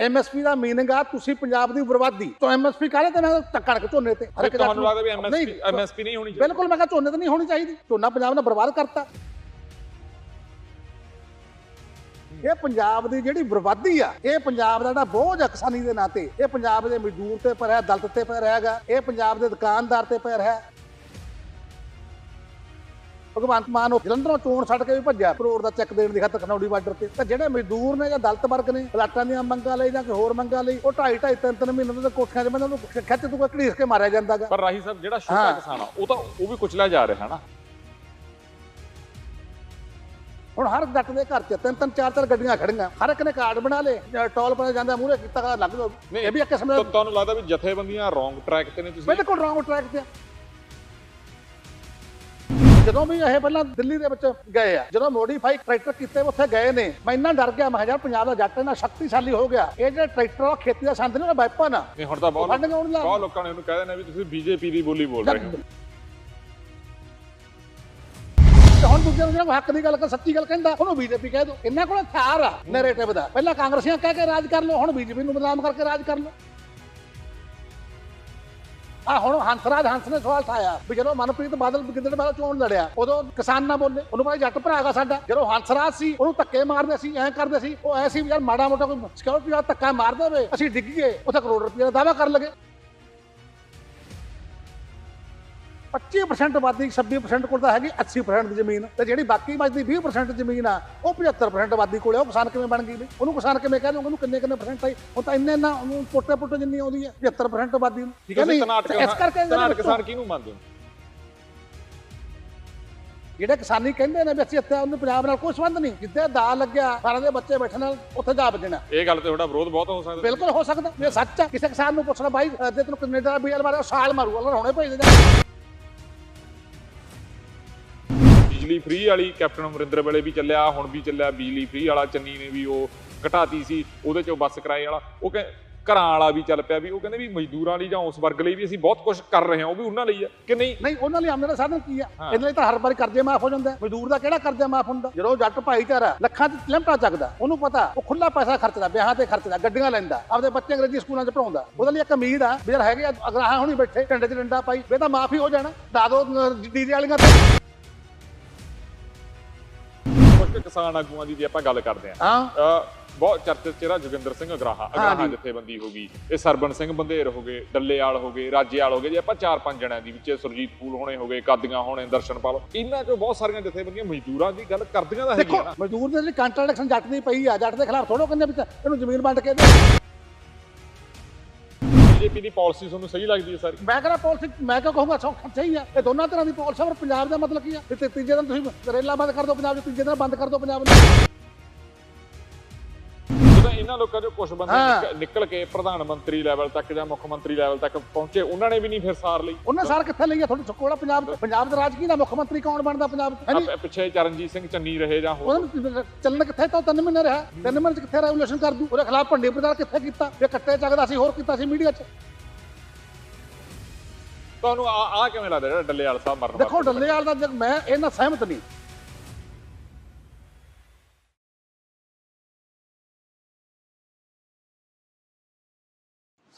MSP ਦਾ meaning ਆ ਤੁਸੀਂ ਪੰਜਾਬ ਦੀ ਬਰਬਾਦੀ। ਤੋਂ ਐਮਐਸਪੀ ਕਾਹਦੇ ਤੇ? ਮੈਂ ਤਾਂ ਕਣਕ ਝੋਨੇ ਤੇ। ਹਰ ਇੱਕ ਤੁਹਾਨੂੰ ਲੱਗਦਾ ਵੀ ਐਮਐਸਪੀ ਐਮਐਸਪੀ ਨਹੀਂ ਹੋਣੀ ਚਾਹੀਦੀ? ਬਿਲਕੁਲ ਮੈਂ ਕਿਹਾ ਝੋਨੇ ਤੇ ਨਹੀਂ ਹੋਣੀ ਚਾਹੀਦੀ। ਝੋਨਾ ਪੰਜਾਬ ਨੇ ਬਰਬਾਦ ਕਰਤਾ। ਇਹ ਪੰਜਾਬ ਦੀ ਜਿਹੜੀ ਬਰਬਾਦੀ ਆ ਇਹ ਪੰਜਾਬ ਦਾ ਜਿਹੜਾ ਬੋਝ ਆ ਕਿਸਾਨੀ ਦੇ ਨਾਂ ਤੇ ਇਹ ਪੰਜਾਬ ਦੇ ਮਜ਼ਦੂਰ ਤੇ ਪਰ ਹੈ ਦਲਤ ਤੇ ਪਰ ਹੈਗਾ। ਇਹ ਪੰਜਾਬ ਦੇ ਦੁਕਾਨਦਾਰ ਤੇ ਪਰ ਹੈ। ਭਗਵੰਤ ਮਾਨ ਉਹ ਜਲੰਧਰੋਂ ਚੋਣ ਛੱਡ ਕੇ ਵੀ ਭੱਜਿਆ। ਕਰੋੜ ਦਾ ਚੈੱਕ ਦੇਣ ਦੀ ਖਾਤਰ ਖਨੌੜੀ ਬਾਰਡਰ ਤੇ। ਤਾਂ ਜਿਹੜੇ ਮਜ਼ਦੂਰ ਨੇ ਜਾਂ ਦਲਤ ਵਰਗ ਨੇ ਪਲਾਟਾਂ ਦੀਆਂ ਮੰਗਾਂ ਲਈ ਜਾਂ ਕੋਈ ਹੋਰ ਮੰਗਾਂ ਲਈ ਉਹ ਢਾਈ ਢਾਈ ਤਿੰਨ ਤਿੰਨ ਮਹੀਨੇ ਤੋਂ ਕੋਠਿਆਂ 'ਚ ਬੰਦੇ ਨੂੰ ਖਿੱਚ ਤੂੰ ਘੜੀਸ ਕੇ ਮਾਰਿਆ ਜਾਂਦਾਗਾ। ਪਰ ਰਾਹੀ ਸਾਹਿਬ ਜਿਹੜਾ ਛੋਟਾ। ਕਿਸਾਨ ਆ ਉਹ ਤਾਂ ਉਹ ਵੀ ਕੁਚਲਿਆ ਜਾ ਰਿਹਾ ਹੈ ਨਾ। ਹੁਣ ਹਰ ਜੱਟ ਦੇ ਘਰ 'ਚ ਤਿੰਨ ਤਿੰਨ ਚਾਰ ਚਾਰ ਗੱਡੀਆਂ ਖੜੀਆਂ। ਹਰ ਇੱਕ ਨੇ ਕਾਰਡ ਬਣਾ ਲੇ ਜਾਂ ਟੋਲ ਪਰ ਜਾਂਦਾ ਮੂਹਰੇ ਕੀਤਾ ਲੱਗ ਨਹੀਂ, ਇਹ ਵੀ ਇੱਕ ਕਿਸਮ ਦਾ ਤੁਹਾਨੂੰ ਲੱਗਦਾ ਵੀ ਜਥੇਬੰਦੀਆਂ ਰੋਂਗ ਟਰੈਕ ਤੇ ਨੇ ਤੁਸੀਂ? ਬਿਲਕੁਲ ਰੌਂਗ ਟਰੈਕ ਤੇ। ਜਦੋਂ ਵੀ ਇਹ ਪਹਿਲਾਂ ਦਿੱਲੀ ਦੇ ਵਿੱਚ ਗਏ ਆ ਜਦੋਂ ਮੋਡੀਫਾਈ ਟਰੈਕਟਰ ਕੀਤੇ ਉੱਥੇ ਗਏ ਨੇ ਮੈਂ ਇੰਨਾ ਡਰ ਗਿਆ ਮੈਂ ਯਾਰ ਪੰਜਾਬ ਦਾ ਜੱਟ ਇੰਨਾ ਸ਼ਕਤੀਸ਼ਾਲੀ ਹੋ ਗਿਆ ਇਹ ਜਿਹੜੇ ਟਰੈਕਟਰ ਆ ਖੇਤੀ ਦਾ ਸੰਦ ਨੇ ਵੈਪਨ ਆ। ਨਹੀਂ ਹੁਣ ਤਾਂ ਬਹੁਤ ਲਾ ਬਹੁਤ ਲੋਕਾਂ ਨੇ ਉਹਨੂੰ ਕਹਿ ਦੇਣਾ ਵੀ ਤੁਸੀਂ ਬੀਜੇਪੀ ਦੀ ਬੋਲੀ ਬੋਲ ਰਹੇ ਹੋ। ਹੁਣ ਦੂਜੇ ਨੂੰ ਜਿਹੜਾ ਹੱਕ ਦੀ ਗੱਲ ਕਰ ਸੱਚੀ ਗੱਲ ਕਹਿੰਦਾ ਉਹਨੂੰ ਬੀਜੇਪੀ ਕਹਿ ਦੋ ਇਹਨਾਂ ਕੋਲ ਹਥਿਆਰ ਆ ਨੈਰੇਟਿਵ ਦਾ। ਪਹਿਲਾਂ ਕਾਂਗਰਸੀਆਂ ਕਹਿ ਕੇ ਰਾਜ ਕਰ ਲਓ ਹੁਣ ਬੀਜੇਪੀ ਨੂੰ ਬਦਨਾਮ ਕਰਕੇ ਰਾਜ ਕਰ ਲਓ। ਆ ਹੁਣ ਹੰਸਰਾਜ ਹੰਸ ਨੇ ਸਵਾਲ ਠਾਇਆ ਵੀ ਜਦੋਂ ਮਨਪ੍ਰੀਤ ਬਾਦਲ ਗਿੱਦੜ ਵਾਲਾ ਚੋਣ ਲੜਿਆ, ਉਦੋਂ ਕਿਸਾਨ ਨਾ ਬੋਲੇ, ਉਹਨੂੰ ਭਾਈ ਜੱਟ ਭਰਾ ਸਾਡਾ, ਜਦੋਂ ਹੰਸਰਾਜ ਸੀ, ਉਹਨੂੰ ਧੱਕੇ ਮਾਰਦੇ ਸੀ, ਐਂ ਕਰਦੇ ਸੀ, ਉਹ ਐ ਸੀ ਵੀ ਯਾਰ ਮਾੜਾ ਮੋਟਾ ਕੋਈ ਸਿਕਿਉਰਿਟੀ ਦਾ ਧੱਕਾ ਮਾਰ ਦੇਵੇ, ਅਸੀਂ ਡਿੱਗੀਏ ਉੱਥੇ ਕਰੋੜ ਰੁਪਏ ਦਾ ਦਾਅਵਾ ਕਰ ਲਗੇ। 25% ਆਬਾਦੀ 26% ਕੋਲ ਤਾਂ ਹੈਗੀ 80% ਦੀ ਜ਼ਮੀਨ। ਤੇ ਜਿਹੜੀ ਬਾਕੀ ਬਚਦੀ 20% ਜ਼ਮੀਨ ਆ ਉਹ 75% ਆਬਾਦੀ ਕੋਲੇ ਆ, ਉਹ ਕਿਸਾਨ ਕਿਵੇਂ ਬਣ ਗਈ ਵੀ? ਉਹਨੂੰ ਕਿਸਾਨ ਕਿਵੇਂ ਕਹਿ ਦੋਗੇ ਉਹਨੂੰ ਕਿੰਨੇ ਕਿੰਨੇ ਪਰਸੈਂਟ ਆਈ? ਉਹ ਤਾਂ ਇੰਨੇ ਨਾ ਉਹਨੂੰ ਪੋਟੇ ਪੋਟੇ ਜਿੰਨੀ ਆਉਂਦੀ ਹੈ 75% ਆਬਾਦੀ ਨੂੰ। ਠੀਕ ਹੈ ਨਹੀਂ ਤਨਾਟ ਇਸ ਕਰਕੇ ਕਿਸਾਨ ਕਿਹਨੂੰ ਮੰਨਦੇ ਹੋ ਜਿਹੜੇ ਕਿਸਾਨੀ ਕਹਿੰਦੇ ਨੇ ਵੀ ਅਸੀਂ ਇੱਥੇ ਉਹਨੂੰ ਪੰਜਾਬ ਨਾਲ ਕੋਈ ਸੰਬੰਧ ਨਹੀਂ। ਜਿੱਦੇ ਦਾ ਲੱਗਿਆ ਸਾਰਿਆਂ ਦੇ ਬੱਚੇ ਬੈਠੇ ਨਾਲ ਉੱਥੇ ਜਾ ਵੱਜਣਾ। ਇਹ ਗੱਲ ਤੇ ਤੁਹਾਡਾ ਵਿਰੋਧ ਬਹੁਤ ਹੋ ਸਕਦਾ। ਬਿਲਕੁਲ ਹੋ ਸਕਦਾ। ਇਹ ਸੱਚ ਆ। ਕਿਸੇ ਕਿਸਾਨ ਨੂੰ ਪੁੱਛਣਾ ਬਾਈ ਜੇ ਤੈਨੂੰ ਕੈਨੇਡਾ ਦਾ ਬੀਐਲ ਮਾਰਿਆ ਸਾਲ ਮਾਰੂ ਉਹਨਾਂ ਹੁਣੇ ਭੇਜ ਦੇ ਬਿਜਲੀ ਫ੍ਰੀ ਵਾਲੀ ਕੈਪਟਨ ਅਮਰਿੰਦਰ ਵੇਲੇ ਵੀ ਚੱਲਿਆ ਹੁਣ ਵੀ ਚੱਲਿਆ ਬਿਜਲੀ ਫ੍ਰੀ ਵਾਲਾ ਚੰਨੀ ਨੇ ਵੀ ਉਹ ਘਟਾਤੀ ਸੀ ਉਹਦੇ ਚੋਂ ਬੱਸ ਕਿਰਾਏ ਵਾਲਾ। ਉਹ ਘਰਾਂ ਵਾਲਾ ਵੀ ਚੱਲ ਪਿਆ ਵੀ ਉਹ ਕਹਿੰਦੇ ਵੀ ਮਜ਼ਦੂਰਾਂ ਲਈ ਜਾਂ ਉਸ ਵਰਗ ਲਈ ਵੀ ਅਸੀਂ ਬਹੁਤ ਕੁਝ ਕਰ ਰਹੇ ਹਾਂ ਉਹ ਵੀ ਉਹਨਾਂ ਲਈ ਆ ਕਿ ਨਹੀਂ? ਨਹੀਂ ਉਹਨਾਂ ਲਈ ਆਮਦਨ ਸਾਧਨ ਕੀ ਆ? ਹਾਂ। ਇਹਦੇ ਲਈ ਤਾਂ ਹਰ ਵਾਰੀ ਕਰਜ਼ੇ ਮਾਫ ਹੋ ਜਾਂਦਾ ਹੈ। ਮਜ਼ਦੂਰ ਦਾ ਕਿਹੜਾ ਕਰਜ਼ਾ ਮਾਫ ਹੁੰਦਾ? ਜਦੋਂ ਜੱਟ ਭਾਈਚਾਰਾ ਲੱਖਾਂ ਚ ਲਿਮਟਾ ਚੱਕਦਾ ਉਹਨੂੰ ਪਤਾ ਉਹ ਖੁੱਲਾ ਪੈਸਾ ਖਰਚਦਾ ਵਿਆਹਾਂ ਤੇ ਖਰਚਦਾ ਗੱਡੀਆਂ ਲੈਂਦਾ ਆਪਦੇ ਬੱਚੇ ਅੰਗਰੇਜ਼ੀ ਸਕੂਲਾਂ 'ਚ ਪੜਾਉਂਦਾ ਉਹਦੇ ਲਈ ਇੱਕ ਉਮੀਦ ਆ ਵੀ ਯਾਰ ਹੈਗੇ ਆ, ਅਗਰ ਆਹ ਹੁਣੀ ਬੈਠੇ ਢੰਡੇ 'ਚ ਡੰਡਾ ਪਾਈ ਵੀ ਇਹ ਤਾਂ ਮਾਫ ਹੀ ਹੋ ਜਾਣਾ। ਡਾ ਦੋ ਡੀਜੇ ਵਾਲੀਆਂ ਤੇ ਕਿਸਾਨ ਆਗੂਆਂ ਦੀ ਜੇ ਆਪਾਂ ਗੱਲ ਕਰਦੇ ਹਾਂ। ਬਹੁਤ ਚਰਚਿਤ ਚਿਹਰਾ ਜੋਗਿੰਦਰ ਸਿੰਘ ਅਗਰਾਹਾ ਅਗਰਾਹਾ। ਜਥੇਬੰਦੀ ਹੋ ਗਈ। ਇਹ ਸਰਬਨ ਸਿੰਘ ਬੰਦੇਰ ਹੋ ਗਏ ਡੱਲੇਵਾਲ ਹੋ ਗਏ ਰਾਜੇਵਾਲ ਹੋ ਗਏ ਜੇ ਆਪਾਂ ਚਾਰ ਪੰਜ ਜਣਿਆਂ ਦੀ ਵਿੱਚ ਸੁਰਜੀਤ ਫੂਲ ਹੋਣੇ ਹੋ ਗਏ ਕਾਦੀਆਂ ਹੋਣੇ ਦਰਸ਼ਨਪਾਲ ਇਹਨਾਂ ਚੋਂ ਬਹੁਤ ਸਾਰੀਆਂ ਜਥੇਬੰਦੀਆਂ ਮਜ਼ਦੂਰਾਂ ਦੀ ਗੱਲ ਕਰਦੀਆਂ ਤਾਂ ਦੇਖੋ ਹੈਗੀਆਂ ਨਾ। ਮਜ਼ਦੂਰ ਦੇ ਜਿਹੜੀ ਕੰਟਰਡਿਕਸ਼ਨ ਜੱਟ ਦੀ ਪਈ ਆ ਜੱਟ ਦੇ ਖਿਲਾਫ ਥੋੜੋ ਕਹਿੰਦੇ ਵੀ ਇਹਨੂੰ ਜ਼ਮੀਨ ਵੰਡ ਕੇ ਦੇ। ਬੀਜੇਪੀ ਦੀ ਪਾਲਿਸੀ ਤੁਹਾਨੂੰ ਸਹੀ ਲੱਗਦੀ ਹੈ ਸਾਰੀ? ਮੈਂ ਕਹਿੰਦਾ ਪਾਲਿਸੀ ਮੈਂ ਕਿਉਂ ਕਹੂੰਗਾ ਸੌਖਾ ਸਹੀ ਆ। ਇਹ ਦੋਨਾਂ ਤਰ੍ਹਾਂ ਦੀ ਪਾਲਿਸੀ ਪਰ ਪੰਜਾਬ ਦਾ ਮਤਲਬ ਕੀ ਆ? ਤੇ ਤੀਜੇ ਦਿਨ ਤੁਸੀਂ ਰੇਲਾਂ ਬੰਦ ਕਰ ਦਿਓ, ਪੰਜਾਬ ਦੇ ਤੀਜੇ ਦਿਨ ਬੰਦ ਕਰ ਦਿਓ, ਪੰਜਾਬ ਨੂੰ। ਇਹਨਾਂ ਲੋਕਾਂ ਚੋਂ ਕੁਝ ਬੰਦੇ ਨਿਕਲ ਕੇ ਪ੍ਰਧਾਨ ਮੰਤਰੀ ਲੈਵਲ ਤੱਕ ਜਾਂ ਮੁੱਖ ਮੰਤਰੀ ਲੈਵਲ ਤੱਕ ਪਹੁੰਚੇ ਉਹਨਾਂ ਨੇ ਵੀ ਨਹੀਂ ਫਿਰ ਸਾਰ ਲਈ। ਉਹਨੇ ਸਾਰ ਕਿੱਥੇ ਲਈ ਆ? ਤੁਹਾਡੇ ਕੋਲ ਪੰਜਾਬ ਪੰਜਾਬ ਦਾ ਰਾਜ ਕੀ ਦਾ ਮੁੱਖ ਮੰਤਰੀ ਕੌਣ ਬਣਦਾ ਪੰਜਾਬ ਚ? ਪਿੱਛੇ ਚਰਨਜੀਤ ਸਿੰਘ ਚੰਨੀ ਰਹੇ ਜਾਂ ਹੋਰ। ਚੱਲਣ ਕਿੱਥੇ? ਤੋਂ ਤਿੰਨ ਮਹੀਨੇ ਰਿਹਾ। ਤਿੰਨ ਮਹੀਨੇ ਚ ਕਿੱਥੇ ਰੈਵੋਲੂਸ਼ਨ ਕਰ ਦੂ? ਉਹਦੇ ਖਿਲਾਫ ਭੰਡੇ ਪ੍ਰਚਾਰ ਕਿੱਥੇ ਕੀਤਾ? ਇਹ ਕੱਟੇ ਚੱਕਦਾ ਸੀ ਹੋਰ ਕੀਤਾ ਸੀ ਮੀਡੀਆ ਚ? ਤੁਹਾਨੂੰ ਆ ਆ ਕਿਵੇਂ ਲੱਗਦਾ ਜਿਹੜਾ ਡੱਲੇਵਾਲ ਸਾਹਿਬ ਮਰਨ ਦੇਖੋ ਡੱਲੇਵਾਲ ਦਾ ਜਦ ਮੈਂ ਇਹਨਾਂ ਸਹਿਮਤ ਨਹੀਂ।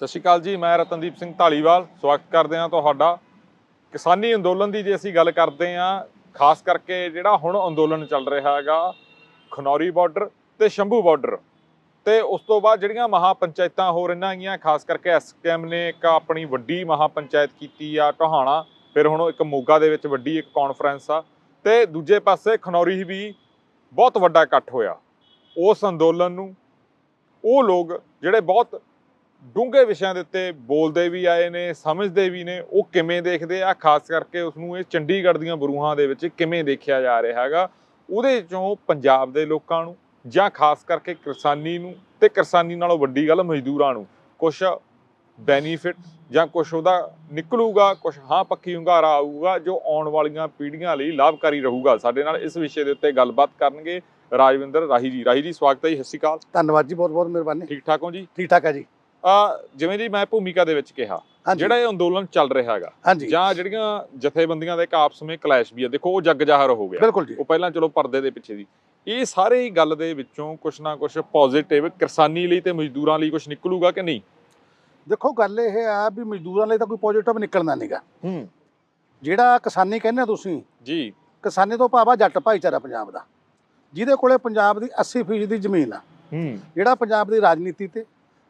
ਸਤਿ ਸ਼੍ਰੀ ਅਕਾਲ ਜੀ, ਮੈਂ ਰਤਨਦੀਪ ਸਿੰਘ ਢਾਲੀਵਾਲ ਸਵਾਗਤ ਕਰਦੇ ਹਾਂ ਤੁਹਾਡਾ। ਕਿਸਾਨੀ ਅੰਦੋਲਨ ਦੀ ਜੇ ਅਸੀਂ ਗੱਲ ਕਰਦੇ ਹਾਂ, ਖਾਸ ਕਰਕੇ ਜਿਹੜਾ ਹੁਣ ਅੰਦੋਲਨ ਚੱਲ ਰਿਹਾ ਹੈਗਾ, ਖਨੌਰੀ ਬਾਰਡਰ ਤੇ ਸ਼ੰਭੂ ਬਾਰਡਰ ਤੇ ਉਸ ਤੋਂ ਬਾਅਦ ਜਿਹੜੀਆਂ ਮਹਾ ਪੰਚਾਇਤਾਂ ਹੋ ਰਹੀਆਂ ਹੈਗੀਆਂ, ਖਾਸ ਕਰਕੇ ਐਸਕੇਐਮ ਨੇ ਇੱਕ ਆਪਣੀ ਵੱਡੀ ਮਹਾ ਪੰਚਾਇਤ ਕੀਤੀ ਆ ਟੋਹਾਣਾ, ਫਿਰ ਹੁਣ ਇੱਕ ਮੋਗਾ ਦੇ ਵਿੱਚ ਵੱਡੀ ਇੱਕ ਕਾਨਫਰੰਸ ਆ। ਤੇ ਦੂਜੇ ਪਾਸੇ ਖਨੌਰੀ ਵੀ ਬਹੁਤ ਵੱਡਾ ਇਕੱਠ ਹੋਇਆ। ਉਸ ਅੰਦੋਲਨ ਨੂੰ ਉਹ ਲੋਕ ਜਿਹੜੇ ਬਹੁਤ ਡੂੰਘੇ ਵਿਸ਼ਿਆਂ ਦੇ ਉੱਤੇ ਬੋਲਦੇ ਵੀ ਆਏ ਨੇ ਸਮਝਦੇ ਵੀ ਨੇ ਉਹ ਕਿਵੇਂ ਦੇਖਦੇ ਆ? ਖਾਸ ਕਰਕੇ ਉਸ ਨੂੰ ਇਹ ਚੰਡੀਗੜ੍ਹ ਦੀਆਂ ਬਰੂਹਾਂ ਦੇ ਵਿੱਚ ਕਿਵੇਂ ਦੇਖਿਆ ਜਾ ਰਿਹਾ ਹੈਗਾ? ਉਹਦੇ ਚੋਂ ਪੰਜਾਬ ਦੇ ਲੋਕਾਂ ਨੂੰ ਜਾਂ ਖਾਸ ਕਰਕੇ ਕਿਸਾਨੀ ਨੂੰ ਤੇ ਕਿਸਾਨੀ ਨਾਲੋਂ ਵੱਡੀ ਗੱਲ ਮਜ਼ਦੂਰਾਂ ਨੂੰ। ਕੁਝ ਬੈਨੀਫਿਟ ਜਾਂ ਕੁਝ ਉਹਦਾ ਨਿਕਲੂਗਾ ਕੁਝ ਹਾਂ ਪੱਕੀ ਹੁੰਗਾਰਾ ਆਊਗਾ ਜੋ ਆਉਣ ਵਾਲੀਆਂ ਪੀੜ੍ਹੀਆਂ ਲਈ ਲਾਭਕਾਰੀ ਰਹੂਗਾ। ਸਾਡੇ ਨਾਲ ਇਸ ਵਿਸ਼ੇ ਦੇ ਉੱਤੇ ਗੱਲਬਾਤ ਕਰਨਗੇ ਰਾਜਵਿੰਦਰ ਰਾਹੀ ਜੀ। ਰਾਹੀ ਜੀ ਸਵਾਗਤ ਹੈ ਜੀ ਸਤਿ ਸ਼੍ਰੀ ਅਕਾਲ। ਧੰਨਵਾਦ ਜੀ ਬਹੁਤ ਬਹੁਤ ਮਿਹਰਬਾਨੀ। ਠੀਕ ਠਾਕ ਹੋ ਜੀ? ਠੀਕ ਠਾਕ ਹੈ ਜੀ। ਜਿਵੇਂ ਜੀ ਮੈਂ ਭੂਮਿਕਾ ਦੇ ਵਿੱਚ ਕਿਹਾ ਜਿਹੜਾ ਇਹ ਅੰਦੋਲਨ ਚੱਲ ਰਿਹਾ ਹੈਗਾ ਜਾਂ ਜਿਹੜੀਆਂ ਜਥੇਬੰਦੀਆਂ ਦੇ ਆਪਸ ਵਿੱਚ ਕਲੈਸ਼ ਵੀ ਆ ਦੇਖੋ ਉਹ ਜੱਗ ਜ਼ਾਹਰ ਹੋ ਗਿਆ। ਉਹ ਪਹਿਲਾਂ ਚਲੋ ਪਰਦੇ ਦੇ ਪਿੱਛੇ ਦੀ। ਇਹ ਸਾਰੇ ਹੀ ਗੱਲ ਦੇ ਵਿੱਚੋਂ ਕੁਛ ਨਾ ਕੁਛ ਪੋਜ਼ਿਟਿਵ ਕਿਸਾਨੀ ਲਈ ਤੇ ਮਜ਼ਦੂਰਾਂ ਲਈ ਕੁਛ ਨਿਕਲੂਗਾ ਕਿ ਨਹੀਂ? ਦੇਖੋ ਗੱਲ ਇਹ ਆ ਵੀ ਮਜ਼ਦੂਰਾਂ ਲਈ ਤਾਂ ਕੋਈ ਪੋਜ਼ਿਟਿਵ ਨਿਕਲਣਾ ਨਹੀਂਗਾ ਹੂੰ। ਜਿਹੜਾ ਕਿਸਾਨੀ ਕਹਿੰਦੇ ਤੁਸੀਂ ਜੀ। ਕਿਸਾਨੀ ਤੋਂ ਭਾਵਾ ਜੱਟ ਭਾਈਚਾਰਾ ਪੰਜਾਬ ਦਾ। ਜਿਹਦੇ ਕੋਲੇ ਪੰਜਾਬ ਦੀ 80% ਦੀ ਜ਼ਮੀਨ ਆ। ਹੂੰ। ਜਿਹੜਾ ਪੰਜਾਬ ਦੀ ਰਾਜਨੀਤੀ ਤੇ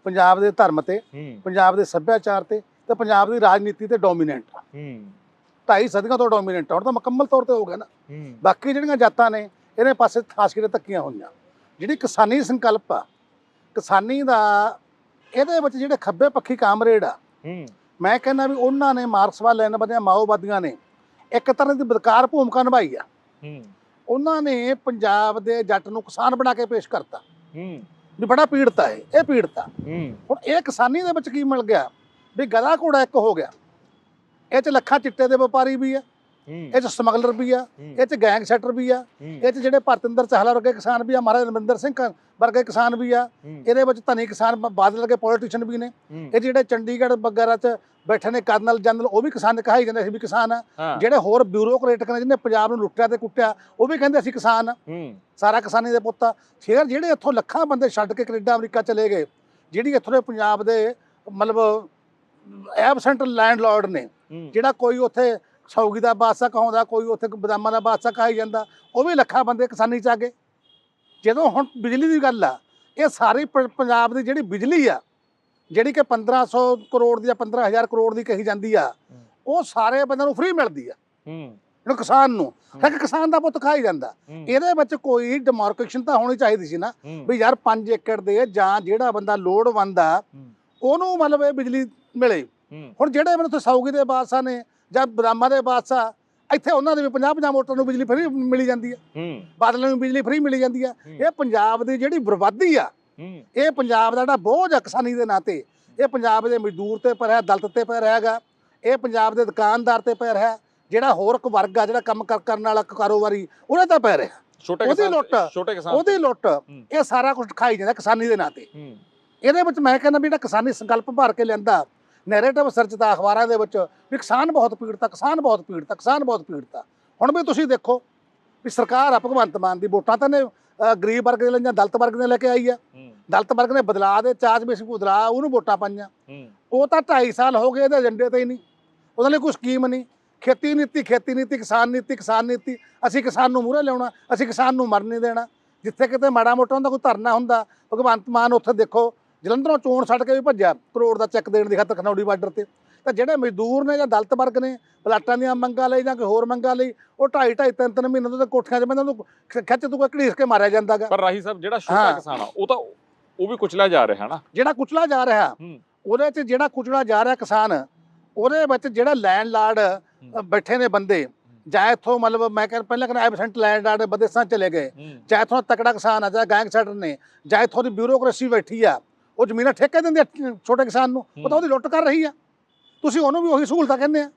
ਪੰਜਾਬ ਦੇ ਧਰਮ ਤੇ ਪੰਜਾਬ ਦੇ ਸੱਭਿਆਚਾਰ ਤੇ ਤੇ ਪੰਜਾਬ ਦੀ ਰਾਜਨੀਤੀ ਤੇ ਡੋਮੀਨੈਂਟ ਆ। ਹੂੰ। ਢਾਈ ਸਦੀਆਂ ਤੋਂ ਡੋਮੀਨੈਂਟ ਹੁਣ ਤਾਂ ਮੁਕੰਮਲ ਤੌਰ ਤੇ ਹੋ ਗਿਆ ਨਾ। ਬਾਕੀ ਜਿਹੜੀਆਂ ਜਾਤਾਂ ਨੇ ਇਹਨੇ ਪਾਸੇ ਖਾਸ ਕਰਕੇ ਧੱਕੀਆਂ ਹੋਈਆਂ। ਜਿਹੜੀ ਕਿਸਾਨੀ ਸੰਕਲਪ ਆ ਕਿਸਾਨੀ ਦਾ ਇਹਦੇ ਵਿੱਚ ਜਿਹੜੇ ਖੱਬੇ ਪੱਖੀ ਕਾਮਰੇਡ ਆ ਮੈਂ ਕਹਿੰਦਾ ਵੀ ਉਹਨਾਂ ਨੇ ਮਾਰਕਸਵਾਦ ਲੈਣ ਬਦਿਆਂ ਮਾਓਵਾਦੀਆਂ ਨੇ ਇੱਕ ਤਰ੍ਹਾਂ ਦੀ ਬਦਕਾਰ ਭੂਮਿਕਾ ਨਿਭਾਈ ਆ। ਉਹਨਾਂ ਨੇ ਪੰਜਾਬ ਦੇ ਜੱਟ ਨੂੰ ਕਿਸਾਨ ਬਣਾ ਕੇ ਪੇਸ਼ ਕਰਤਾ। ਵੀ ਬੜਾ ਪੀੜਤ ਆ ਇਹ ਪੀੜਤ ਹੂੰ। ਹੁਣ ਇਹ ਕਿਸਾਨੀ ਦੇ ਵਿੱਚ ਕੀ ਮਿਲ ਗਿਆ? ਵੀ ਗਧਾ ਘੋੜਾ ਇੱਕ ਹੋ ਗਿਆ। ਇਹ ਚ ਲੱਖਾਂ ਚਿੱਟੇ ਦੇ ਵਪਾਰੀ ਵੀ ਆ ਹੂੰ। ਇਹ ਚ ਸਮਗਲਰ ਵੀ ਆ ਇਹ ਚ ਗੈਂਗ ਸੈਟਰ ਵੀ ਆ ਹੂੰ। ਇਹ ਚ ਜਿਹੜੇ ਭਰਤਿੰਦਰ ਚਾਹਲਾ ਵਰਗੇ ਕਿਸਾਨ ਵੀ ਆ ਮਹਾਰਾਜ ਰਮਿੰਦਰ ਸਿੰਘ ਵਰਗੇ ਕਿਸਾਨ ਵੀ ਆ ਇਹਦੇ ਵਿੱਚ ਧਨੀ ਕਿਸਾਨ ਬਾਦਲ ਵਰਗੇ ਪੋਲੀਟੀਸ਼ੀਅਨ ਵੀ ਨੇ। ਇਹ ਜਿਹੜੇ ਚੰਡੀਗੜ੍ਹ ਵਗੈਰਾ ਚ ਬੈਠੇ ਨੇ ਕਰਨਲ ਜਨਰਲ ਉਹ ਵੀ ਕਿਸਾਨ ਕਹਾਈ ਜਾਂਦੇ ਸੀ ਵੀ ਕਿਸਾਨ ਆ। ਜਿਹੜੇ ਹੋਰ ਬਿਊਰੋਕਰੇਟਕ ਨੇ ਜਿਹਨੇ ਪੰਜਾਬ ਨੂੰ ਲੁੱਟਿਆ ਤੇ ਕੁੱਟਿਆ ਉਹ ਵੀ ਕਹਿੰਦੇ ਅਸੀਂ ਕਿਸਾਨ ਆ। ਸਾਰਾ ਕਿਸਾਨੀ ਦੇ ਪੁੱਤ ਆ। ਫਿਰ ਜਿਹੜੇ ਇੱਥੋਂ ਲੱਖਾਂ ਬੰਦੇ ਛੱਡ ਕੇ ਕੈਨੇਡਾ ਅਮਰੀਕਾ ਚਲੇ ਗਏ ਜਿਹੜੀ ਇੱਥੋਂ ਦੇ ਪੰਜਾਬ ਦੇ ਮਤਲਬ ਐਬਸੈਂਟ ਲੈਂਡਲੋਰਡ ਨੇ ਜਿਹੜਾ ਕੋਈ ਉੱਥੇ ਸੌਗੀ ਦਾ ਬਾਦਸ਼ਾਹ ਕਹਾਉਂਦਾ ਕੋਈ ਉੱਥੇ ਬਦਾਮਾਂ ਦਾ ਬਾਦਸ਼ਾਹ ਕਹਾਈ ਜਾਂਦਾ ਉਹ ਵੀ ਲੱਖਾਂ ਬੰਦੇ ਕਿਸਾਨੀ ਚ ਆ ਗਏ। ਜਦੋਂ ਹੁਣ ਬਿਜਲੀ ਦੀ ਗੱਲ ਆ ਇਹ ਸਾਰੀ ਪ- ਪੰਜਾਬ ਦੀ ਜਿਹੜੀ ਬਿਜਲੀ ਆ ਜਿਹੜੀ ਕਿ 1500 ਕਰੋੜ ਦੀ ਜਾਂ 15000 ਕਰੋੜ ਦੀ ਕਹੀ ਜਾਂਦੀ ਆ ਉਹ ਸਾਰੇ ਬੰਦਿਆਂ ਨੂੰ ਫ੍ਰੀ ਮਿਲਦੀ ਆ। ਹੂੰ। ਇਹਨੂੰ ਕਿਸਾਨ ਨੂੰ ਇੱਕ ਕਿਸਾਨ ਦਾ ਪੁੱਤ ਖਾਈ ਜਾਂਦਾ। ਹੂੰ। ਇਹਦੇ ਵਿੱਚ ਕੋਈ ਡਿਮਾਰਕੇਸ਼ਨ ਤਾਂ ਹੋਣੀ ਚਾਹੀਦੀ ਸੀ ਨਾ ਹੂੰ। ਵੀ ਯਾਰ 5 ਏਕੜ ਦੇ ਜਾਂ ਜਿਹੜਾ ਬੰਦਾ ਲੋੜਵੰਦ ਆ ਹੂੰ। ਉਹਨੂੰ ਮਤਲਬ ਇਹ ਬਿਜਲੀ ਮਿਲੇ। ਹੂੰ। ਹੁਣ ਜਿਹੜੇ ਮੈਨੂੰ ਉੱਥੇ ਸੌਗੀ ਦੇ ਬਾਦਸ਼ਾਹ ਨੇ ਜਾਂ ਬਦਾਮਾਂ ਦੇ ਬਾਦਸ਼ਾਹ ਇੱਥੇ ਉਹਨਾਂ ਦੇ ਵੀ 50 50 ਵੋਟਾਂ ਨੂੰ ਬਿਜਲੀ ਫ੍ਰੀ ਮਿਲੀ ਜਾਂਦੀ ਹੈ। ਹੂੰ। ਬਾਦਲਾਂ ਨੂੰ ਬਿਜਲੀ ਫ੍ਰੀ ਮਿਲੀ ਜਾਂਦੀ ਹੈ। ਇਹ ਪੰਜਾਬ ਦੀ ਜਿਹੜੀ ਬਰਬਾਦੀ ਆ ਇਹ ਪੰਜਾਬ ਦਾ ਜਿਹੜਾ ਬੋਝ ਆ ਕਿਸਾਨੀ ਦੇ ਨਾਤੇ ਇਹ ਪੰਜਾਬ ਦੇ ਮਜ਼ਦੂਰ ਤੇ ਪਰ ਹੈ ਦਲਤ ਤੇ ਪਰ ਹੈਗਾ। ਇਹ ਪੰਜਾਬ ਦੇ ਦੁਕਾਨਦਾਰ ਤੇ ਪੈ ਰਿਹਾ ਜਿਹੜਾ ਹੋਰ ਇੱਕ ਵਰਗ ਆ ਜਿਹੜਾ ਕੰਮ ਕਰ- ਕਰਨ ਵਾਲਾ ਕਾਰੋਬਾਰੀ ਉਹਨੇ ਤਾਂ ਪੈ ਰਿਹਾ। ਛੋਟੇ ਉਹਦੀ ਲੁੱਟ, ਛੋਟੇ ਕਿਸਾਨ ਉਹਦੀ ਲੁੱਟ ਇਹ ਸਾਰਾ ਕੁਝ ਖਾਈ ਜਾਂਦਾ ਕਿਸਾਨੀ ਦੇ ਨਾਤੇ ਹੂੰ। ਇਹਦੇ ਵਿੱਚ ਮੈਂ ਕਹਿੰਦਾ ਵੀ ਜਿਹੜਾ ਕਿਸਾਨੀ ਸੰਕਲਪ ਭਰ ਕੇ ਲੈਂਦਾ ਨੈਰੇਟਿਵ ਸਰਚਤਾ ਅਖਬਾਰਾਂ ਦੇ ਵਿੱਚ ਵੀ ਕਿਸਾਨ ਬਹੁਤ ਪੀੜਤਾ ਕਿਸਾਨ ਬਹੁਤ ਪੀੜਤਾ ਕਿਸਾਨ ਬਹੁਤ ਪੀੜਤਾ ਹੁਣ ਵੀ ਤੁਸੀਂ ਦੇਖੋ ਵੀ ਸਰਕਾਰ ਆ ਭਗਵੰਤ ਮਾਨ ਦੀ ਵੋਟਾਂ ਤਾਂ ਨੇ ਗਰੀਬ ਵਰਗ ਦੇ ਲਈ ਜਾਂ ਦਲਤ ਵਰਗ ਦੇ ਲੈ ਕੇ ਆਈ ਆ। ਦਲਤ ਵਰਗ ਨੇ ਬਦਲਾਅ ਦੇ ਚਾਚ ਵਿੱਚ ਬਦਲਾਅ ਉਹਨੂੰ ਵੋਟਾਂ ਪਾਈਆਂ। ਉਹ ਤਾਂ 2.5 ਸਾਲ ਹੋ ਗਏ ਇਹਦੇ ਏਜੰਡੇ ਤੇ ਹੀ ਨਹੀਂ। ਉਹਦੇ ਲਈ ਕੋਈ ਸਕੀਮ ਨਹੀਂ। ਖੇਤੀ ਨੀਤੀ ਖੇਤੀ ਨੀਤੀ ਕਿਸਾਨ ਨੀਤੀ ਕਿਸਾਨ ਨੀਤੀ। ਅਸੀਂ ਕਿਸਾਨ ਨੂੰ ਮੂਹਰੇ ਲਿਆਉਣਾ ਅਸੀਂ ਕਿਸਾਨ ਨੂੰ ਮਰਨ ਨਹੀਂ ਦੇਣਾ। ਜਿੱਥੇ ਕਿਤੇ ਮਾੜਾ ਮੋਟਾ ਹੁੰਦਾ ਕੋਈ ਧਰਨਾ ਹੁੰਦਾ ਭਗਵੰਤ ਮਾਨ ਉੱਥੇ ਦੇਖੋ ਜਲੰਧਰੋਂ ਚੋਣ ਛੱਡ ਕੇ ਵੀ ਭੱਜਿਆ ਕਰੋੜ ਦਾ ਚੈੱਕ ਦੇਣ ਦੀ ਖਾਤਰ ਖਨੌੜੀ ਬਾਰਡਰ ਤੇ। ਤਾਂ ਜਿਹੜੇ ਮਜ਼ਦੂਰ ਨੇ ਜਾਂ ਦਲਤ ਵਰਗ ਨੇ ਪਲਾਟਾਂ ਦੀਆਂ ਮੰਗਾਂ ਲਈ ਜਾਂ ਕੋਈ ਹੋਰ ਮੰਗਾਂ ਲਈ ਉਹ ਢਾਈ ਢਾਈ ਤਿੰਨ ਤਿੰਨ ਮਹੀਨੇ ਤੋਂ ਕੋਠੀਆਂ 'ਚ ਬੰਦੇ ਨੂੰ ਖਿੱਚ ਤੂੰ ਘੜੀਸ ਕੇ ਮਾਰਿਆ ਜਾਂਦਾਗਾ ਪਰ ਰਾਹੀ ਸਾਹਿਬ ਜਿਹੜਾ ਛੋਟਾ ਹਾਂ। ਕਿਸਾਨ ਆ ਉਹ ਤਾਂ ਉਹ ਵੀ ਕੁਚਲਿਆ ਜਾ ਰਿਹਾ ਨਾ। ਜਿਹੜਾ ਕੁਚਲਾ ਜਾ ਰਿਹਾ ਹੂੰ। ਉਹਦੇ 'ਚ ਜਿਹੜਾ ਕੁਚਲਾ ਜਾ ਰਿਹਾ ਕਿਸਾਨ ਉਹਦੇ ਵਿੱਚ ਜਿਹੜਾ ਲੈਂਡਲਾਰਡ ਬੈਠੇ ਨੇ ਬੰਦੇ ਜਾਂ ਇੱਥੋਂ ਮਤਲਬ ਮੈਂ ਕਹਿੰਦਾ ਪਹਿਲਾਂ ਕਹਿੰਦਾ ਐਬਸੈਂਟ ਲੈਂਡਲਾਰਡ ਵਿਦੇਸ਼ਾਂ ਚਲੇ ਗਏ ਹੂੰ। ਜਾਂ ਇੱਥੋਂ ਤਕੜਾ ਕਿਸਾਨ ਆ ਜਾਂ ਗੈਂਗ ਸੈਟਰ ਨੇ ਜਾਂ ਇੱਥੋਂ ਦੀ ਬਿਊਰੋਕ੍ਰੇਸੀ ਬੈਠੀ ਆ ਉਹ ਜ਼ਮੀਨਾਂ ਠੇਕੇ ਦਿੰਦੇ ਆ ਛੋਟੇ ਕਿਸਾਨ ਨੂੰ ਉਹ ਤਾਂ ਉਹਦੀ ਲੁੱਟ ਕਰ ਰਹੀ ਆ। ਤੁਸੀਂ ਉਹਨੂੰ ਵੀ ਉਹੀ ਸਹੂਲਤਾਂ ਕਹਿੰਦੇ ਆ।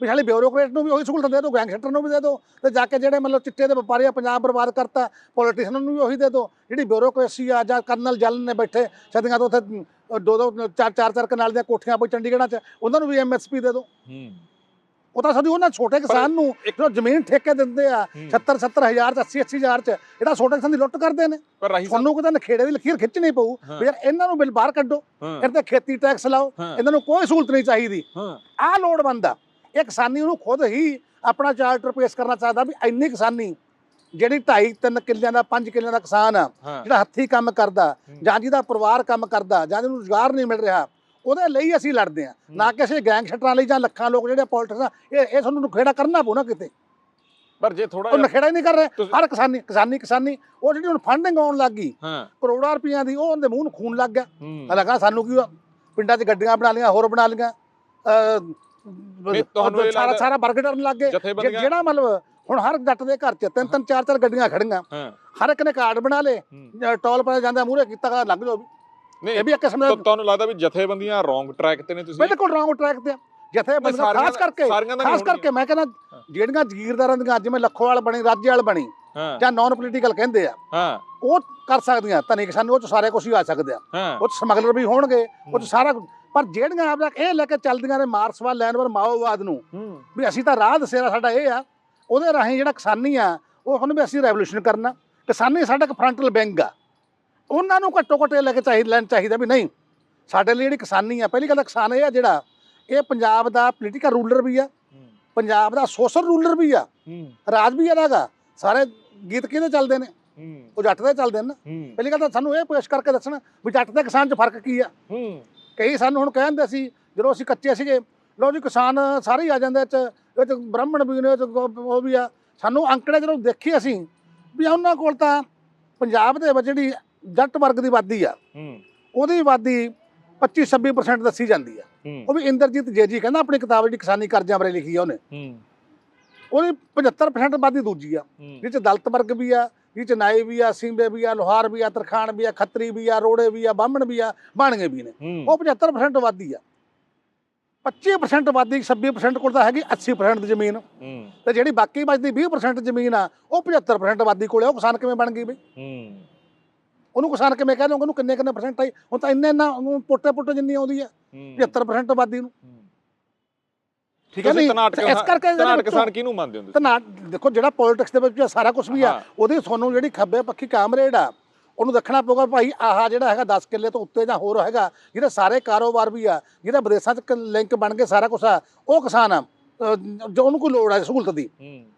ਵੀ ਹਾਲੇ ਬਿਊਰੋਕਰੇਟ ਨੂੰ ਵੀ ਉਹੀ ਸਹੂਲਤਾਂ ਦੇ ਦਿਓ ਗੈਂਗ ਸੈਟਰ ਨੂੰ ਵੀ ਦੇ ਦਿਓ ਤੇ ਜਾ ਕੇ ਜਿਹੜੇ ਮਤਲਬ ਚਿੱਟੇ ਦੇ ਵਪਾਰੀ ਆ ਪੰਜਾਬ ਬਰਬਾਦ ਕਰਤਾ ਪੋਲੀਟੀਸ਼ੀਅਨ ਨੂੰ ਵੀ ਉਹੀ ਦੇ ਦਿਓ। ਜਿਹੜੀ ਬਿਊਰੋਕ੍ਰੇਸੀ ਆ ਜਾਂ ਕਰਨਲ ਜਲ ਨੇ ਬੈਠੇ ਸਦੀਆਂ ਤੋਂ ਉੱਥੇ ਦੋ ਦੋ ਚਾਰ ਚਾਰ ਚਾਰ ਕਨਾਲ ਦੀਆਂ ਕੋਠੀਆਂ ਪਈ ਚੰਡੀਗੜ੍ਹਾਂ 'ਚ ਉਹਨਾਂ ਨੂੰ ਵੀ ਐਮਐਸਪੀ ਦੇ ਦਿਓ। ਉਹ ਤਾਂ ਸਾਡੀ ਉਹਨਾਂ ਛੋਟੇ ਕਿਸਾਨ ਨੂੰ ਜੋ ਜ਼ਮੀਨ ਠੇਕੇ ਦਿੰਦੇ ਆ ਹੂੰ। 70 70 ਹਜ਼ਾਰ ਚ 80 80 ਹਜ਼ਾਰ ਚ ਜਿਹੜਾ ਛੋਟੇ ਕਿਸਾਨ ਦੀ ਲੁੱਟ ਕਰਦੇ ਨੇ। ਤੁਹਾਨੂੰ ਕਿਤੇ ਨਖੇੜੇ ਦੀ ਲਕੀਰ ਖਿੱਚਣੀ ਪਊ। ਵੀ ਯਾਰ ਇਹਨਾਂ ਨੂੰ ਬਿੱਲ ਬਾਹਰ ਕੱਢੋ। ਤੇ ਖੇਤੀ ਟੈਕਸ ਲਾਓ। ਇਹਨਾਂ ਨੂੰ ਕੋਈ ਸਹੂਲਤ ਨਹੀਂ ਚਾਹੀਦੀ। ਆਹ ਲੋੜਵੰਦ ਆ। ਇਹ ਕਿਸਾਨੀ ਉਹਨੂੰ ਖੁਦ ਹੀ ਆਪਣਾ ਚਾਰਟਰ ਪੇਸ਼ ਕਰਨਾ ਚਾਹਦਾ ਵੀ ਇੰਨੀ ਕਿਸਾਨੀ ਜਿਹੜੀ 2.5 3 ਕਿੱਲਿਆਂ ਦਾ 5 ਕਿੱਲਿਆਂ ਦਾ ਕਿਸਾਨ ਆ ਜਿਹੜਾ ਹੱਥੀ ਕੰਮ ਕਰਦਾ। ਜਾਂ ਜਿਹਦਾ ਪਰਿਵਾਰ ਕੰਮ ਕਰਦਾ ਜਾਂ ਜਿਹਨੂੰ ਰੁਜ਼ਗਾਰ ਨਹੀਂ ਮਿਲ ਰਿਹਾ ਉਹਦੇ ਲਈ ਅਸੀਂ ਲੜਦੇ ਆ ਨਾ ਕਿ ਅਸੀਂ ਗੈਂਗ ਸ਼ਟਰਾਂ ਲਈ ਜਾਂ ਲੱਖਾਂ ਲੋਕ ਜਿਹੜੇ ਪੋਲਿਟਿਕਸ ਆ ਇਹ ਇਹ ਤੁਹਾਨੂੰ ਨਖੇੜਾ ਕਰਨਾ ਪਊ ਨਾ ਕਿਤੇ। ਪਰ ਜੇ ਥੋੜਾ ਉਹ ਨਖੇੜਾ ਹੀ ਨਹੀਂ ਕਰ ਰਹੇ। ਹਰ ਕਿਸਾਨੀ ਕਿਸਾਨੀ ਕਿਸਾਨੀ ਉਹ ਜਿਹੜੀ ਹੁਣ ਫੰਡਿੰਗ ਆਉਣ ਲੱਗ ਗਈ ਹਾਂ। ਕਰੋੜਾਂ ਰੁਪਈਆਂ ਦੀ ਉਹ ਉਹਦੇ ਮੂੰਹ ਨੂੰ ਖੂਨ ਲੱਗ ਗਿਆ। ਲਗਾ ਸਾਨੂੰ ਕੀ? ਪਿੰਡਾਂ 'ਚ ਗੱਡੀਆਂ ਬਣਾ ਲਈਆਂ ਹੋਰ ਬਣਾ ਲਈਆਂ। ਤੁਹਾਨੂੰ ਸਾਰਾ ਸਾਰਾ ਬਰਗਡਰ ਲੱਗ ਗਏ। ਜਿਹੜਾ ਮਤਲਬ ਹੁਣ ਹਰ ਜੱਟ ਦੇ ਘਰ 'ਚ ਤਿੰਨ ਤਿੰਨ ਚਾਰ ਚਾਰ ਗੱਡੀਆਂ ਖੜੀਆਂ। ਹਾਂ। ਹਰ ਇੱਕ ਨੇ ਕਾਰਡ ਬਣਾ ਲੇ ਹੂੰ। ਟੋਲ ਪਲਾਜ਼ਾ ਜਾਂਦਾ ਮੂਹਰੇ ਕੀਤਾ ਲੱਗ ਜਾਓ। ਇਹ ਵੀ ਇੱਕ ਕਿਸਮ ਦਾ ਤੁਹਾਨੂੰ ਲੱਗਦਾ ਵੀ ਜਥੇਬੰਦੀਆਂ ਰੋਂਗ ਟਰੈਕ ਤੇ ਨੇ ਤੁਸੀਂ? ਬਿਲਕੁਲ ਰੌਂਗ ਟਰੈਕ ਤੇ ਆ। ਜਿੱਥੇ ਬੰਦਾ ਸਾਰੀਆਂ ਖਾਸ ਦਾ- ਕਰਕੇ ਦਾ ਖਾਸ ਕਰਕੇ ਮੈਂ ਕਹਿੰਦਾ। ਜਿਹੜੀਆਂ ਜ਼ਗੀਰਦਾਰਾਂ ਦੀਆਂ ਜਿਵੇਂ ਲੱਖੋਵਾਲ ਬਣੀ ਰਾਜੇਵਾਲ ਬਣੀ ਜਾਂ ਨਾਨ ਪੋਲੀਟੀਕਲ ਕਹਿੰਦੇ ਆ ਹਾਂ। ਉਹ ਕਰ ਸਕਦੀਆਂ ਧਨੀ ਕਿਸਾਨ ਉਹ ਚ ਸਾਰੇ ਕੁਝ ਹੀ ਆ ਸਕਦੇ ਆ। ਉਹ ਚ ਸਮਗਲਰ ਵੀ ਹੋਣਗੇ ਉਹ ਚ ਸਾਰਾ ਪਰ ਜਿਹੜੀਆਂ ਆਪ ਇਹ ਲੈ ਕੇ ਚੱਲਦੀਆਂ ਨੇ ਮਾਰਕਸਵਾਦ ਲੈਣ ਪਰ ਮਾਓਵਾਦ ਨੂੰ ਵੀ ਅਸੀਂ ਤਾਂ ਰਾਹ ਦਸੇਰਾ ਸਾਡਾ ਇਹ ਆ ਉਹਦੇ ਰਾਹੀਂ ਜਿਹੜਾ ਕਿਸਾਨੀ ਆ ਉਹ ਹੁਣ ਵੀ ਅਸੀਂ ਰੈਵੋਲੂਸ਼ਨ ਕਰਨਾ। ਕਿਸਾਨੀ ਸਾਡਾ ਇੱਕ ਫਰੰਟਲ ਬੈਂਕ ਆ। ਉਹਨਾਂ ਨੂੰ ਘੱਟੋ ਘੱਟ ਇਹ ਲੈ ਕੇ ਚਾਹੀਦਾ ਲੈਣ ਚਾਹੀਦਾ ਵੀ ਨਹੀਂ। ਸਾਡੇ ਲਈ ਜਿਹੜੀ ਕਿਸਾਨੀ ਆ ਪਹਿਲੀ ਗੱਲ ਤਾਂ ਕਿਸਾਨ ਇਹ ਆ ਜਿਹੜਾ ਇਹ ਪੰਜਾਬ ਦਾ ਪੋਲੀਟੀਕਲ ਰੂਲਰ ਵੀ ਆ ਪੰਜਾਬ ਦਾ ਸੋਸ਼ਲ ਰੂਲਰ ਵੀ ਆ। ਰਾਜ ਵੀ ਇਹਦਾਗਾ ਸਾਰੇ ਗੀਤ ਕਿਹਦੇ ਚੱਲਦੇ ਨੇ? ਉਹ ਜੱਟ ਦੇ ਚੱਲਦੇ ਨੇ। ਪਹਿਲੀ ਗੱਲ ਤਾਂ ਸਾਨੂੰ ਇਹ ਪੇਸ਼ ਕਰਕੇ ਦੱਸਣ ਵੀ ਜੱਟ ਤੇ ਕਿਸਾਨ 'ਚ ਫ਼ਰਕ ਕੀ ਆ। ਕਈ ਸਾਨੂੰ ਹੁਣ ਕਹਿੰਦੇ ਸੀ ਜਦੋਂ ਅਸੀਂ ਕੱਚੇ ਸੀਗੇ ਲੋ ਜੀ ਕਿਸਾਨ ਸਾਰੇ ਆ ਜਾਂਦੇ 'ਚ ਇਹ 'ਚ ਬ੍ਰਾਹਮਣ ਵੀ ਨੇ ਉਹ ਵੀ ਆ। ਸਾਨੂੰ ਅੰਕੜੇ ਜਦੋਂ ਦੇਖੇ ਅਸੀਂ ਵੀ ਉਹਨਾਂ ਕੋਲ ਤਾਂ ਪੰਜਾਬ ਦੇ ਵਿੱਚ ਜਿਹੜੀ ਜੱਟ ਵਰਗ ਦੀ ਆਬਾਦੀ ਆ। ਹੂੰ। ਉਹਦੀ ਆਬਾਦੀ 25 26% ਦੱਸੀ ਜਾਂਦੀ ਆ। ਉਹ ਵੀ ਇੰਦਰਜੀਤ ਜੇਜੀ ਕਹਿੰਦਾ ਆਪਣੀ ਕਿਤਾਬ ਜਿਹੜੀ ਕਿਸਾਨੀ ਕਰਜ਼ਿਆਂ ਬਾਰੇ ਲਿਖੀ ਆ ਉਹਨੇ। ਹੂੰ। ਉਹਦੀ 75% ਆਬਾਦੀ ਦੂਜੀ ਆ। ਚ ਦਲਤ ਵਰਗ ਵੀ ਆ ਚ ਨਾਈ ਵੀ ਆ ਸਿੰਬੇ ਵੀ ਆ ਲੋਹਾਰ ਵੀ ਆ ਤਰਖਾਣ ਵੀ ਆ ਖੱਤਰੀ ਵੀ ਆ ਰੋੜੇ ਵੀ ਆ ਬਾਹਮਣ ਵੀ ਆ ਬਾਣਗੇ ਵੀ ਨੇ। ਉਹ 75% ਆਬਾਦੀ ਆ। 25% ਆਬਾਦੀ 26% ਕੋਲ ਤਾਂ ਹੈਗੀ 80% ਦੀ ਜ਼ਮੀਨ। ਤੇ ਜਿਹੜੀ ਬਾਕੀ ਬਚਦੀ 20% ਜ਼ਮੀਨ ਆ ਉਹ 75% ਆਬਾਦੀ ਕੋਲੇ ਆ, ਉਹ ਕਿਸਾਨ ਕਿਵੇਂ ਬਣ ਗਈ ਬਈ? ਉਹਨੂੰ ਕਿਸਾਨ ਕਿਵੇਂ ਕਹਿ ਲਓਗੇ ਉਹਨੂੰ ਕਿੰਨੇ ਕਿੰਨੇ ਪਰਸੈਂਟ ਆਈ? ਹੁਣ ਤਾਂ ਇੰਨੇ ਨਾ ਉਹਨੂੰ ਪੋਟੇ ਪੋਟੇ ਜਿੰਨੀ ਆਉਂਦੀ ਆ 75% ਆਬਾਦੀ ਨੂੰ। ਠੀਕ ਹੈ ਤਨਾਟ ਇਸ ਕਰਕੇ ਜਿਹੜੇ ਤਨਾਟ ਕਿਸਾਨ ਕਿਹਨੂੰ ਮੰਨਦੇ ਹੋ ਤੇ ਤੁਸੀਂ ਨਾ ਦੇਖੋ ਜਿਹੜਾ ਪੋਲਿਟਿਕਸ ਦੇ ਵਿੱਚ ਸਾਰਾ ਕੁਝ ਵੀ ਆ ਹਾਂ। ਉਹਦੀ ਤੁਹਾਨੂੰ ਜਿਹੜੀ ਖੱਬੇ ਪੱਖੀ ਕਾਮਰੇਡ ਆ ਉਹਨੂੰ ਦੇਖਣਾ ਪਊਗਾ ਭਾਈ ਆਹ ਜਿਹੜਾ ਹੈਗਾ 10 ਕਿੱਲੇ ਤੋਂ ਉੱਤੇ ਜਾਂ ਹੋਰ ਹੈਗਾ ਜਿਹਦੇ ਸਾਰੇ ਕਾਰੋਬਾਰ ਵੀ ਆ ਜਿਹਦੇ ਵਿਦੇਸ਼ਾਂ 'ਚ ਲਿੰਕ ਬਣ ਕੇ ਸਾਰਾ ਕੁਝ ਆ ਉਹ ਕਿਸਾਨ ਆ। ਜੋ ਉਹਨੂੰ ਕੋਈ ਲੋੜ ਆ ਸਹੂਲਤ ਦੀ। ਹੂੰ।